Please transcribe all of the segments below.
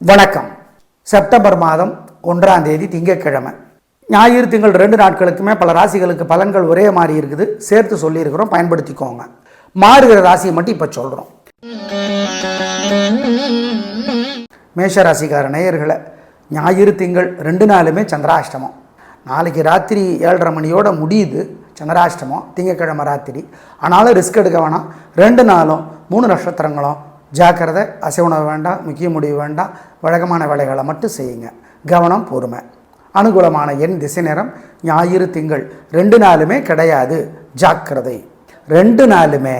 வணக்கம். செப்டம்பர் மாதம் ஒன்றாம் தேதி திங்கட்கிழமை. ஞாயிறு திங்கள் ரெண்டு நாட்களுக்குமே பல ராசிகளுக்கு பலன்கள் ஒரே மாதிரி இருக்குது. சேர்த்து சொல்லியிருக்கிறோம் பயன்படுத்திக்கோங்க. மாறுகிற ராசியை மட்டும் இப்போ சொல்கிறோம் மேஷ ராசிக்கார நேயர்களை ஞாயிறு திங்கள் ரெண்டு நாளுமே சந்திராஷ்டமம். நாளைக்கு ராத்திரி ஏழரை மணியோட முடியுது சந்திராஷ்டமம் திங்கக்கிழமை ராத்திரி. ஆனாலும் ரிஸ்க் எடுக்க வேணாம். ரெண்டு நாளும் மூணு நட்சத்திரங்களும் ஜாக்கிரதை அசைவுணவு வேண்டாம் முக்கிய முடிவு வேண்டாம் வழக்கமான வேலைகளை மட்டும் செய்யுங்க. கவனம் பொறுமை. அனுகூலமான எண் திசை நேரம் ஞாயிறு திங்கள். ரெண்டு நாளுமே கிடையாது. ஜாக்கிரதை. ரெண்டு நாளுமே.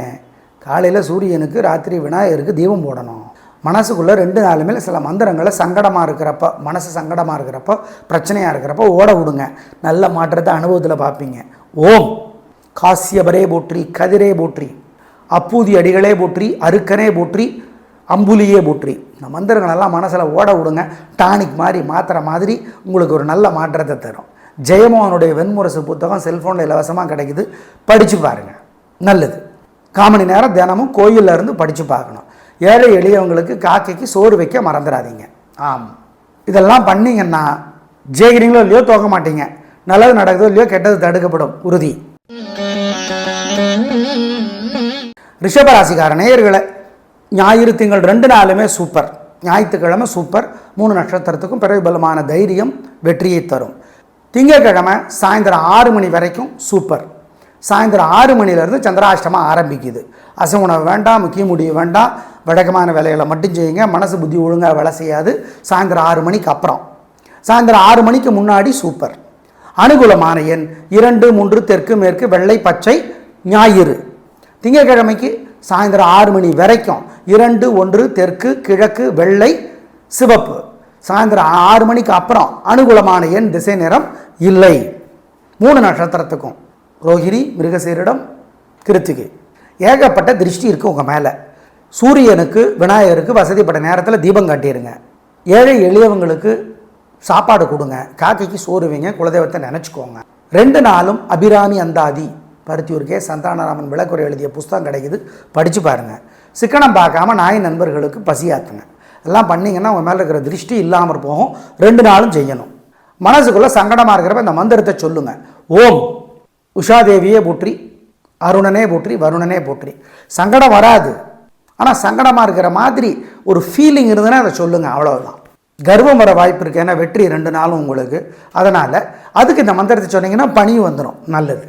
காலையில் சூரியனுக்கு ராத்திரி விநாயகருக்கு தீபம் போடணும். மனசுக்குள்ளே ரெண்டு நாளுமே சில மந்திரங்களை சங்கடமாக இருக்கிறப்ப மனசு சங்கடமாக இருக்கிறப்போ பிரச்சனையாக இருக்கிறப்போ ஓட விடுங்க. நல்ல மாற்றத்தை அனுபவத்தில் பார்ப்பீங்க. ஓம். காசியபரே போற்றி கதிரே போற்றி. அப்பூதி அடிகளே போற்றி அருக்கனே போற்றி அம்புலியே போற்றி. இந்த மந்திரங்களெல்லாம் மனசில் ஓட விடுங்க. டானிக் மாதிரி மாத்திரை மாதிரி உங்களுக்கு ஒரு நல்ல மாற்றத்தை தரும். ஜெயமோகனுடைய வெண்முரசு புத்தகம் செல்ஃபோனில் இலவசமாக கிடைக்குது. படித்து பாருங்கள் நல்லது. காமணி நேரம் தினமும் கோயிலில் இருந்து படித்து பார்க்கணும். ஏழை எளியவங்களுக்கு காக்கைக்கு சோறு வைக்க மறந்துடாதீங்க ஆம். இதெல்லாம் பண்ணீங்கன்னா ஜெயிக்கிறீங்களோ இல்லையோ தோக்க மாட்டீங்க. நல்லது நடக்குதோ இல்லையோ கெட்டது தடுக்கப்படும். உறுதி. ரிஷபராசிக்கார நேயர்களை ஞாயிறு திங்கள் ரெண்டு நாளுமே சூப்பர் ஞாயிற்றுக்கிழமை சூப்பர் மூணு நட்சத்திரத்துக்கும் பிரபலமான தைரியம் வெற்றியை தரும். திங்கட்கிழமை சாயந்தரம் ஆறு மணி வரைக்கும் சூப்பர் சாயந்தரம் ஆறு மணிலேருந்து சந்திராஷ்டமம் ஆரம்பிக்குது. அசை உணவு வேண்டாம் முக்கிய முடிவு வேண்டாம். வழக்கமான வேலைகளை மட்டும் செய்யுங்க. மனசு புத்தி ஒழுங்காக வேலை செய்யாது. சாயந்தரம் ஆறு மணிக்கு அப்புறம். சாயந்தரம் ஆறு மணிக்கு முன்னாடி சூப்பர் அனுகூலமான எண் இரண்டு மூன்று தெற்கு மேற்கு வெள்ளை பச்சை ஞாயிறு. திங்கட்கிழமைக்கு சாயந்தரம் ஆறு மணி வரைக்கும் இரண்டு ஒன்று தெற்கு கிழக்கு வெள்ளை சிவப்பு. சாயந்தரம் ஆறு மணிக்கு அப்புறம் அனுகூலமான எண் திசை நேரம் இல்லை. மூணு நட்சத்திரத்துக்கும். ரோஹிணி மிருகசீரிடம் கிருத்திகை. ஏகப்பட்ட திருஷ்டி இருக்குது உங்கள் மேலே. சூரியனுக்கு விநாயகருக்கு வசதிப்பட்ட நேரத்தில் தீபம் காட்டிடுங்க ஏழை எளியவங்களுக்கு சாப்பாடு கொடுங்க. காக்கைக்கு சோறுவீங்க குலதெய்வத்தை நினச்சிக்கோங்க. ரெண்டு நாளும் அபிராமி அந்தாதி. பருத்தியூர் கே சந்தானராமன் விளக்குறை எழுதிய புஸ்தகம் கிடைக்குது. படித்து பாருங்கள் சிக்கனம் பார்க்காம நாய் நண்பர்களுக்கு பசியாத்துங்க. எல்லாம் பண்ணீங்கன்னா உங்கள் மேலே இருக்கிற திருஷ்டி இல்லாமல் போகும். ரெண்டு நாளும் செய்யணும். மனசுக்குள்ளே சங்கடமாக இருக்கிறப்ப இந்த மந்திரத்தை சொல்லுங்கள் ஓம். உஷாதேவியே போற்றி அருணனே போற்றி வருணனே போற்றி. சங்கடம் வராது. ஆனால் சங்கடமாக இருக்கிற மாதிரி ஒரு ஃபீலிங் இருந்ததுன்னா அதை சொல்லுங்கள் அவ்வளவுதான். கர்வம் வர வாய்ப்பு இருக்குது ஏன்னா வெற்றி ரெண்டு நாளும் உங்களுக்கு. அதனால் அதுக்கு இந்த மந்திரத்தை சொன்னீங்கன்னா பணி வந்துடும் நல்லது.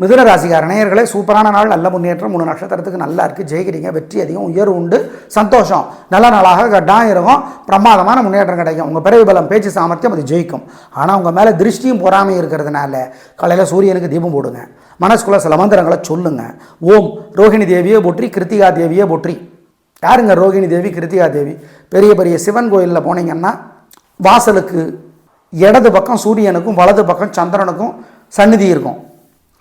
மிதுன ராசிகார நேயர்களே சூப்பரான நாள் நல்ல முன்னேற்றம் மூணு நட்சத்திரத்துக்கு நல்லா இருக்குது ஜெயிக்கிறீங்க வெற்றி அதிகம் உயர்வு உண்டு சந்தோஷம். நல்ல நாளாக கட்டாயம் இருக்கும். பிரமாதமான முன்னேற்றம் கிடைக்கும். உங்கள் பிறவி பலம் பேச்சு சாமர்த்தியம் அது ஜெயிக்கும். ஆனால் உங்கள் மேலே திருஷ்டியும் பொறாமையும் இருக்கிறதுனால காலையில் சூரியனுக்கு தீபம் போடுங்க. மனசுக்குள்ள சில மந்திரங்களை சொல்லுங்க. ஓம் ரோஹிணி தேவியே போற்றி கிருத்திகா தேவியே போற்றி. யாருங்க ரோகிணி தேவி கிருத்திகா தேவி? பெரிய பெரிய சிவன் கோயிலில் போனீங்கன்னா வாசலுக்கு இடது பக்கம் சூரியனுக்கும் வலது பக்கம் சந்திரனுக்கும் சந்நிதி இருக்கும்.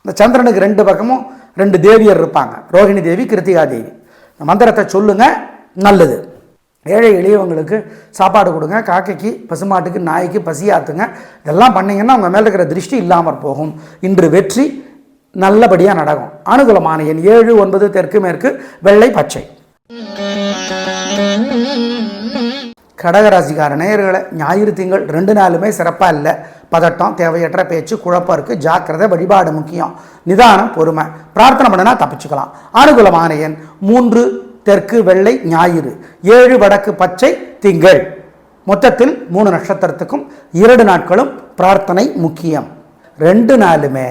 இந்த சந்திரனுக்கு ரெண்டு பக்கமும் ரெண்டு தேவியர் இருப்பாங்க. ரோகிணி தேவி கிருத்திகா தேவி. இந்த மந்திரத்தை சொல்லுங்கள் நல்லது. ஏழை எளியவங்களுக்கு சாப்பாடு கொடுங்க காக்கைக்கு பசுமாட்டுக்கு நாய்க்கு பசியாத்துங்க இதெல்லாம் பண்ணிங்கன்னா உங்கள் மேலே இருக்கிற திருஷ்டி இல்லாமல் போகும். இன்று வெற்றி நல்லபடியாக நடக்கும். அனுகூலமான எண் ஏழு ஒன்பது தெற்கு மேற்கு வெள்ளை பச்சை. கடகராசிக்கார நேயர்களை ஞாயிறு திங்கள் ரெண்டு நாளுமே சிறப்பாக இல்லை. பதட்டம் தேவையற்ற பேச்சு குழப்பம் இருக்குது ஜாக்கிரதை வழிபாடு முக்கியம். நிதானம் பொறுமை. பிரார்த்தனை பண்ணினா தப்பிச்சுக்கலாம். அனுகூலமான எண் மூன்று தெற்கு வெள்ளை ஞாயிறு. ஏழு வடக்கு பச்சை திங்கள். மொத்தத்தில் மூணு நட்சத்திரத்துக்கும் இரண்டு நாட்களும் பிரார்த்தனை முக்கியம். ரெண்டு நாளுமே.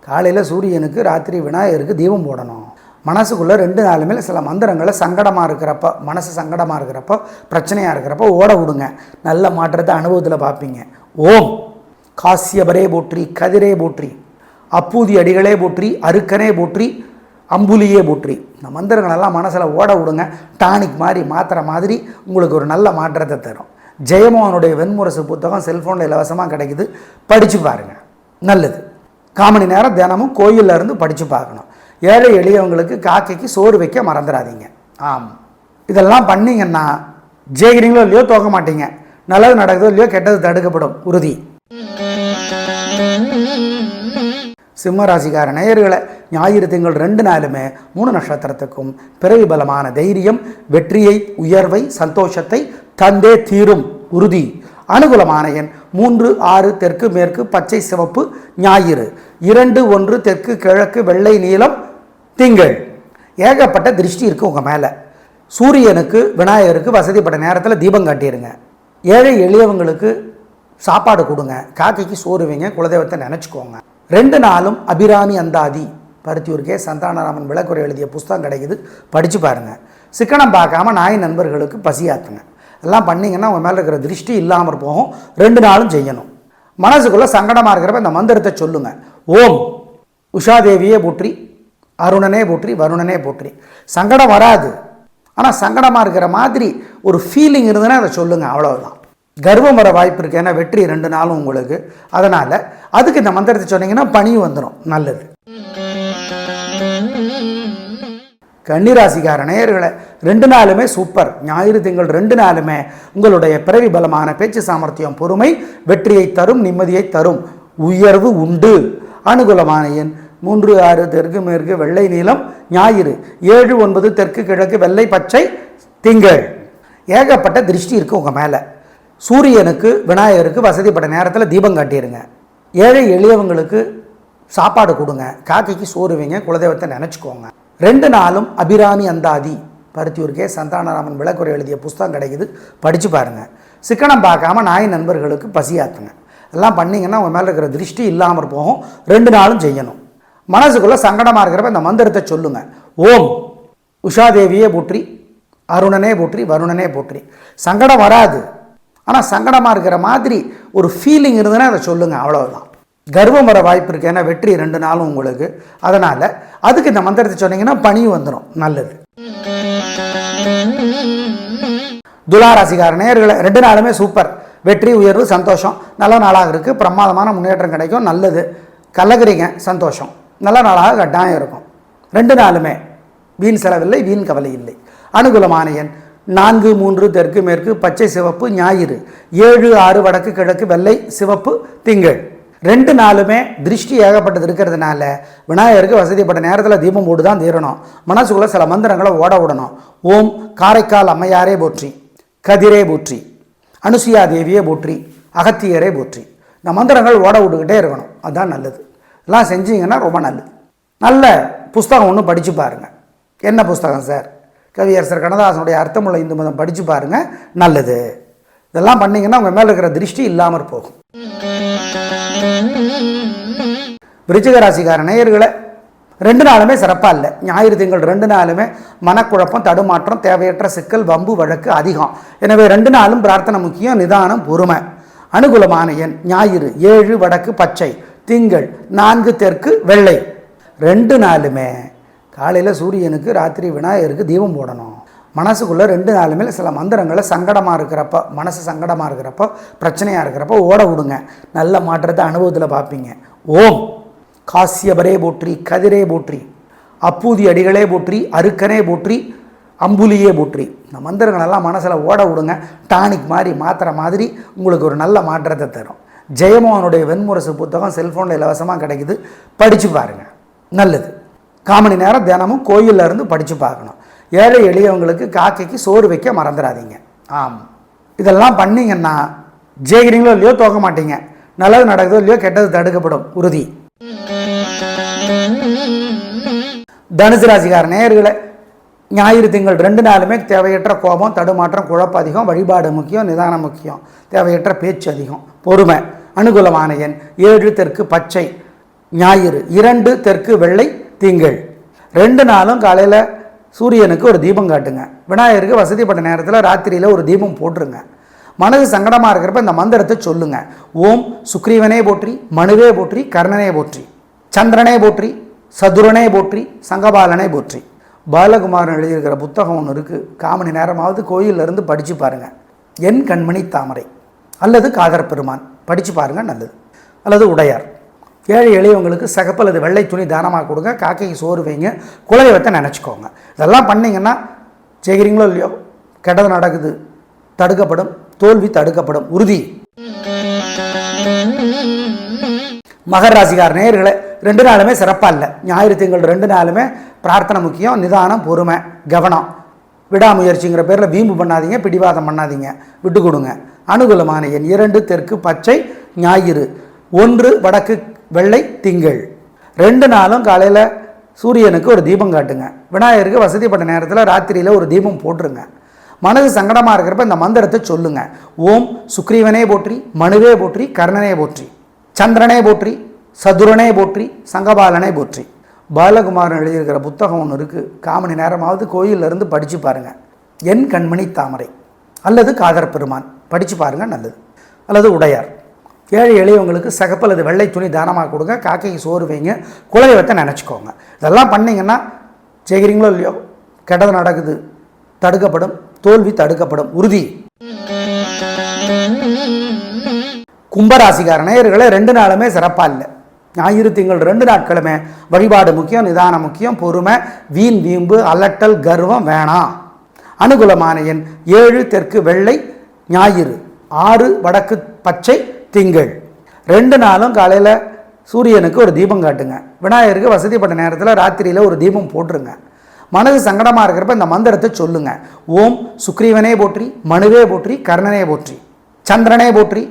காலையில் சூரியனுக்கு ராத்திரி விநாயகருக்கு தீபம் போடணும். மனசுக்குள்ளே ரெண்டு நாளுமே சில மந்திரங்களை சங்கடமாக இருக்கிறப்போ மனசு சங்கடமாக இருக்கிறப்போ பிரச்சனையாக இருக்கிறப்போ ஓட விடுங்க. நல்ல மாற்றத்தை அனுபவத்தில் பார்ப்பீங்க. ஓம்! காசியபரே போற்றி கதிரே போற்றி அப்பூதி அடிகளே போற்றி அருக்கனே போற்றி அம்புலியே போற்றி. இந்த மந்திரங்களெல்லாம் மனசில் ஓட விடுங்க. டானிக் மாதிரி மாத்திரை மாதிரி உங்களுக்கு ஒரு நல்ல மாற்றத்தை தரும். ஜெயமோகனுடைய வெண்முரசு புத்தகம் செல்ஃபோனில் இலவசமாக கிடைக்குது. படித்து பாருங்கள் நல்லது. காமணி நேரம் தினமும் கோயிலில் இருந்து படித்து பார்க்கணும். ஏழை எளியவங்களுக்கு காக்கைக்கு சோறு வைக்க மறந்துடாதீங்க ஆம். இதெல்லாம் பண்ணீங்கன்னா ஜெயிக்கிறீங்களோ இல்லையோ தோக்க மாட்டீங்க. நல்லது நடக்குதோ இல்லையோ கெட்டது தடுக்கப்படும். உறுதி. சிம்ம ராசிக்கார நேயர்களை ஞாயிறு திங்கள் ரெண்டு நாளுமே மூணு நட்சத்திரத்துக்கும் பிறவி பலமான தைரியம் வெற்றியை உயர்வை சந்தோஷத்தை தந்தே தீரும். உறுதி. அனுகூலமான எண் மூன்று ஆறு தெற்கு மேற்கு பச்சை சிவப்பு ஞாயிறு. இரண்டு ஒன்று தெற்கு கிழக்கு வெள்ளை நீளம் திங்கள். ஏகப்பட்ட திருஷ்டி இருக்குது உங்கள் மேலே. சூரியனுக்கு விநாயகருக்கு வசதிப்பட்ட நேரத்தில் தீபம் காட்டிடுங்க ஏழை எளியவங்களுக்கு சாப்பாடு கொடுங்க. காக்கைக்கு சோறு வைங்க குலதெய்வத்தை நினச்சிக்கோங்க. ரெண்டு நாளும் அபிராமி அந்தாதி. பருத்தியூர் கே சந்தானராமன் விளக்குறை எழுதிய புஸ்தகம் கிடைக்குது. படித்து பாருங்கள் சிக்கனம் பார்க்காம நாய் நண்பர்களுக்கு பசியாத்துங்க. எல்லாம் பண்ணிங்கன்னா உங்கள் மேலே இருக்கிற திருஷ்டி இல்லாமல் போகும். ரெண்டு நாளும் செய்யணும். மனசுக்குள்ளே சங்கடமாக இருக்கிறப்ப இந்த மந்திரத்தை சொல்லுங்கள் ஓம். உஷாதேவியே போற்றி அருணனே போற்றி வருணனே போற்றி. சங்கடம் வராது. ஆனால் சங்கடமாக இருக்கிற மாதிரி ஒரு ஃபீலிங் இருந்ததுன்னா அதை சொல்லுங்கள் அவ்வளோதான் கர்வம் வர வாய்ப்பு இருக்குது ஏன்னா வெற்றி ரெண்டு நாளும் உங்களுக்கு. அதனால் அதுக்கு இந்த மந்திரத்தை சொன்னீங்கன்னா பணி வந்துடும் நல்லது. கன்னிராசிக்கார நேயர்களை ரெண்டு நாளுமே சூப்பர். ஞாயிறு திங்கள் ரெண்டு நாளுமே உங்களுடைய பிறவி பலமான பேச்சு சாமர்த்தியம் பொறுமை வெற்றியை தரும் நிம்மதியை தரும். உயர்வு உண்டு. அனுகூலமான எண் மூன்று ஆறு தெற்கு மேற்கு வெள்ளை நீளம் ஞாயிறு. ஏழு ஒன்பது தெற்கு கிழக்கு வெள்ளை பச்சை திங்கள். ஏகப்பட்ட திருஷ்டி இருக்குது உங்கள் மேலே. சூரியனுக்கு விநாயகருக்கு வசதிப்பட்ட நேரத்தில் தீபம் காட்டிடுங்க ஏழை எளியவங்களுக்கு சாப்பாடு கொடுங்க. காக்கைக்கு சோறுவீங்க குலதெய்வத்தை நினச்சிக்கோங்க. ரெண்டு நாளும் அபிராமி அந்தாதி. பருத்தியூருக்கே சந்தானராமன் விளக்குறை எழுதிய புஸ்தகம் கிடைக்குது. படித்து பாருங்கள் சிக்கனம் பார்க்காம நாய் நண்பர்களுக்கு பசியாத்துங்க. எல்லாம் பண்ணிங்கன்னா உங்கள் மேலே இருக்கிற திருஷ்டி இல்லாமல் போகும். ரெண்டு நாளும் செய்யணும். மனசுக்குள்ளே சங்கடமாக இருக்கிறப்ப இந்த மந்திரத்தை சொல்லுங்கள் ஓம். உஷாதேவியே போற்றி அருணனே போற்றி வருணனே போற்றி. சங்கடம் வராது. ஆனால் சங்கடமாக இருக்கிற மாதிரி ஒரு ஃபீலிங் இருந்ததுன்னா அதை சொல்லுங்கள் அவ்வளோதான் கர்வம் வர வாய்ப்பு இருக்குது ஏன்னா வெற்றி ரெண்டு நாளும் உங்களுக்கு. அதனால் அதுக்கு இந்த மந்திரத்தை சொன்னீங்கன்னா பணி வந்துடும் நல்லது. துளாராசிக்கார நேர்களை ரெண்டு நாளுமே சூப்பர். வெற்றி உயர்வு சந்தோஷம். நல்ல நாளாக இருக்குது பிரமாதமான முன்னேற்றம் கிடைக்கும். நல்லது. கலகுறீங்க சந்தோஷம். நல்ல நாளாக கட்டாயம் இருக்கும். ரெண்டு நாளுமே. வீண் செலவில்லை வீண் கவலை இல்லை. அனுகூலமான எண். நான்கு மூன்று தெற்கு மேற்கு பச்சை சிவப்பு ஞாயிறு. ஏழு ஆறு வடக்கு கிழக்கு வெள்ளை சிவப்பு திங்கள். ரெண்டு நாளுமே திருஷ்டி ஏகப்பட்டது இருக்கிறதுனால விநாயகருக்கு வசதிப்பட்ட நேரத்தில் தீபம் போட்டு தான் தீரணும் மனசுக்குள்ளே சில மந்திரங்களை ஓட விடணும். ஓம் காரைக்கால் அம்மையாரே போற்றி கதிரே போற்றி அனுசுயா தேவியே போற்றி அகத்தியரே போற்றி. இந்த மந்திரங்கள் ஓட விட்டுக்கிட்டே இருக்கணும். அதுதான் நல்லது. எல்லாம் செஞ்சீங்கன்னா ரொம்ப நல்லது. நல்ல புஸ்தகம் ஒன்று படித்து பாருங்கள் என்ன புஸ்தகம் சார்? கவியரசர் கண்ணதாசனுடைய அர்த்தமுள்ள இந்து மதம் படித்து பாருங்கள் நல்லது. இதெல்லாம் பண்ணிங்கன்னா உங்கள் மேலே இருக்கிற திருஷ்டி இல்லாமல் போகும். விருச்சிக ராசிக்கார நேயர்களை ரெண்டு நாளுமே சிறப்பாக இல்லை. ஞாயிறு திங்கள் ரெண்டு நாளுமே மனக்குழப்பம் தடுமாற்றம் தேவையற்ற சிக்கல் வம்பு வழக்கு அதிகம். எனவே ரெண்டு நாளும் பிரார்த்தனை முக்கியம் நிதானம் பொறுமை. அனுகூலமான எண் ஞாயிறு ஏழு வடக்கு பச்சை. திங்கள் நான்கு தெற்கு வெள்ளை. ரெண்டு நாளுமே காலையில் சூரியனுக்கு ராத்திரி விநாயகருக்கு தீபம் போடணும். மனசுக்குள்ளே ரெண்டு நாளுமே சில மந்திரங்களை சங்கடமாக இருக்கிறப்போ மனசு சங்கடமாக இருக்கிறப்போ பிரச்சனையாக இருக்கிறப்போ ஓட விடுங்க. நல்ல மாற்றத்தை அனுபவத்தில் பார்ப்பீங்க. ஓம்! காசியபரே போற்றி கதிரே போற்றி அப்பூதி அடிகளே போற்றி அருக்கனே போற்றி அம்புலியே போற்றி. இந்த மந்திரங்களெல்லாம் மனசில் ஓட விடுங்க. டானிக் மாதிரி மாத்திரை மாதிரி உங்களுக்கு ஒரு நல்ல மாற்றத்தை தரும். ஜெயமோகனுடைய வெண்முரசு புத்தகம் செல்ஃபோனில் இலவசமாக கிடைக்குது. படித்து பாருங்கள் நல்லது. காமணி நேரம் தினமும் கோயிலில் இருந்து படித்து பார்க்கணும். ஏழை எளியவங்களுக்கு காக்கைக்கு சோறு வைக்க மறந்துடாதீங்க ஆம். இதெல்லாம் பண்ணீங்கன்னா ஜெயிக்கிறீங்களோ இல்லையோ தோக்க மாட்டீங்க. நல்லது நடக்குதோ இல்லையோ கெட்டது தடுக்கப்படும். உறுதி. தனுசு ராசிக்கார நேயர்களை ஞாயிறு திங்கள் ரெண்டு நாளுமே தேவையற்ற கோபம் தடுமாற்றம் குழப்பம் அதிகம் வழிபாடு முக்கியம் நிதானம் முக்கியம். தேவையற்ற பேச்சு அதிகம். பொறுமை. அனுகூலமான எண் ஏழு தெற்கு பச்சை. ஞாயிறு இரண்டு தெற்கு வெள்ளை திங்கள். ரெண்டு நாளும் காலையில் சூரியனுக்கு ஒரு தீபம் காட்டுங்க. விநாயகருக்கு வசதிப்பட்ட நேரத்தில் ராத்திரியில் ஒரு தீபம் போட்டுருங்க. மனது சங்கடமாக இருக்கிறப்ப இந்த மந்திரத்தை சொல்லுங்கள் ஓம் சுக்ரீவனே போற்றி மனுவே போற்றி கர்ணனே போற்றி சந்திரனே போற்றி சதுரனே போற்றி சங்கபாலனே போற்றி. பாலகுமாரன் எழுதியிருக்கிற புத்தகம் ஒன்று இருக்குது காமணி நேரமாவது கோயில்ல இருந்து படித்து பாருங்கள் என் கண்மணி தாமரை அல்லது காதர் பெருமான். படித்து பாருங்கள் நல்லது. அல்லது உடையார். ஏழை எளியவங்களுக்கு சகப்பு அல்லது வெள்ளை துணி தானமாக கொடுங்க காக்கைக்கு சோறு வைங்க குலதெய்வத்தை நினச்சிக்கோங்க. இதெல்லாம் பண்ணீங்கன்னா செய்கிறீங்களோ இல்லையோ? கெட்டது நடக்குது தடுக்கப்படும் தோல்வி தடுக்கப்படும் உறுதி. மகர ராசிகார் நேயர்களை ரெண்டு நாளுமே சிறப்பாக இல்லை. ஞாயிறு திங்கள் ரெண்டு நாளுமே பிரார்த்தனை முக்கியம் நிதானம் பொறுமை கவனம். விடாமுயற்சிங்கிற பேரில் வீம்பு பண்ணாதீங்க பிடிவாதம் பண்ணாதீங்க. விட்டு கொடுங்க. அனுகூலமான எண் இரண்டு தெற்கு பச்சை ஞாயிறு. ஒன்று வடக்கு வெள்ளை திங்கள். ரெண்டு நாளும் காலையில் சூரியனுக்கு ஒரு தீபம் காட்டுங்க. விநாயகருக்கு வசதிப்பட்ட நேரத்தில் ராத்திரியில் ஒரு தீபம் போட்டுருங்க. மனது சங்கடமாக இருக்கிறப்ப இந்த மந்திரத்தை சொல்லுங்க. ஓம் சுக்ரீவனே போற்றி மனுவே போற்றி கர்ணனே போற்றி சந்திரனே போற்றி சதுரனே போற்றி சங்கபாலனே போற்றி. பாலகுமாரன் எழுதியிருக்கிற புத்தகம் ஒன்று இருக்குது காமணி நேரமாவது கோயிலிருந்து படித்து பாருங்கள் என் கண்மணி தாமரை. அல்லது காதர் பெருமான். படித்து பாருங்கள் நல்லது. அல்லது உடையார். ஏழை எளியவங்களுக்கு சகப்பல்லது வெள்ளை துணி தானமாக கொடுங்க காக்கைக்கு சோறு வைங்க குலதெய்வத்தை நினச்சிக்கோங்க. இதெல்லாம் பண்ணீங்கன்னா செய்கிறீங்களோ இல்லையோ? கெட்டது நடக்குது தடுக்கப்படும் தோல்வி தடுக்கப்படும் உறுதி. கும்பராசிக்கார நேயர்களை ரெண்டு நாளுமே சிறப்பாக இல்லை. ஞாயிறு திங்கள் ரெண்டு நாட்களுமே வழிபாடு முக்கியம் நிதானம் முக்கியம் பொறுமை வீண் வீம்பு அலட்டல் கர்வம் வேணாம். அனுகூலமான எண் ஏழு தெற்கு வெள்ளை ஞாயிறு. ஆறு வடக்கு பச்சை திங்கள். ரெண்டு நாளும் காலையில் சூரியனுக்கு ஒரு தீபம் காட்டுங்க. விநாயகருக்கு வசதிப்பட்ட நேரத்தில் ராத்திரியில் ஒரு தீபம் போட்டுருங்க. மனது சங்கடமாக இருக்கிறப்ப இந்த மந்திரத்தை சொல்லுங்க. ஓம் சுக்ரீவனே போற்றி மனுவே போற்றி கர்ணனே போற்றி சந்திரனே போற்றி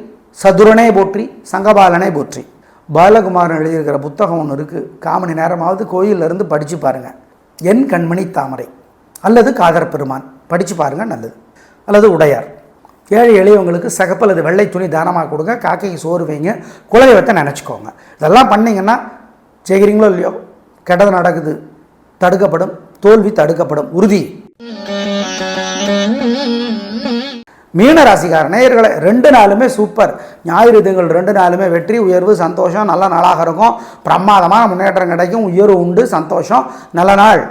சதுரனே போற்றி சங்கபாலனே போற்றி. பாலகுமாரன் எழுதியிருக்கிற புத்தகம் ஒன்று இருக்குது காமணி நேரமாவது கோயிலிருந்து இருந்து படித்து பாருங்கள் என் கண்மணி தாமரை அல்லது காதர் பெருமான். படித்து பாருங்கள் நல்லது. அல்லது உடையார். ஏழை எளியவங்களுக்கு சிகப்பு அல்லது வெள்ளை துணி தானமாக கொடுங்க காக்கைக்கு சோறு வைங்க குலதெய்வத்தை நினச்சிக்கோங்க. இதெல்லாம் பண்ணீங்கன்னா செய்கிறீங்களோ இல்லையோ? கெட்டது நடக்குது தடுக்கப்படும் தோல்வி தடுக்கப்படும் உறுதி. மீன ராசிக்கார நேயர்களை ரெண்டு நாளுமே சூப்பர். ஞாயிறு திங்கள் ரெண்டு நாளுமே வெற்றி உயர்வு சந்தோஷம் நல்ல நாளாக இருக்கும். பிரமாதமான முன்னேற்றம் கிடைக்கும் உயர்வு உண்டு சந்தோஷம் நல்ல நாள்.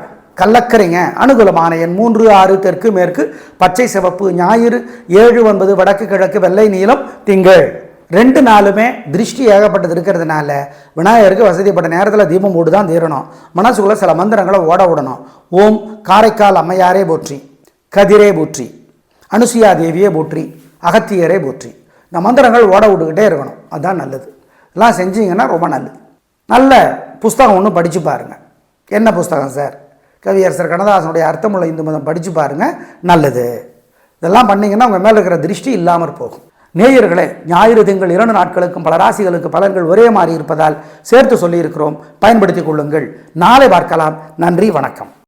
கள்ளக்கரைங்க. அனுகூலமான எண் மூன்று ஆறு தெற்கு மேற்கு பச்சை சிவப்பு ஞாயிறு ஏழு ஒன்பது வடக்கு கிழக்கு வெள்ளை நீளம் திங்கள். ரெண்டு நாளுமே திருஷ்டி ஏகப்பட்டது இருக்கிறதுனால விநாயகருக்கு வசதிப்பட்ட நேரத்தில் தீபம் போட்டு தான் தீரணும். மனசுக்குள்ள சில மந்திரங்களை ஓட விடணும். ஓம் காரைக்கால் அம்மையாரே போற்றி கதிரே போற்றி அனுசுயா தேவியே போற்றி அகத்தியரே போற்றி. இந்த மந்திரங்கள் ஓட விட்டுக்கிட்டே இருக்கணும். அதுதான் நல்லது. எல்லாம் செஞ்சீங்கன்னா ரொம்ப நல்லது. நல்ல புஸ்தகம் ஒன்று படித்து பாருங்கள் என்ன புஸ்தகம் சார்? கவியரசர் கண்ணதாசனுடைய அர்த்தமுள்ள இந்து மதம் படித்து பாருங்கள் நல்லது. இதெல்லாம் பண்ணீங்கன்னா உங்கள் மேலே இருக்கிற திருஷ்டி இல்லாமற் போகும். நேயர்களே ஞாயிறு திங்கள் இரண்டு நாட்களுக்கும் பல ராசிகளுக்கு பலன்கள் ஒரே மாதிரி இருப்பதால் சேர்த்து சொல்லியிருக்கிறோம். பயன்படுத்திக் கொள்ளுங்கள். நாளை பார்க்கலாம். நன்றி வணக்கம்.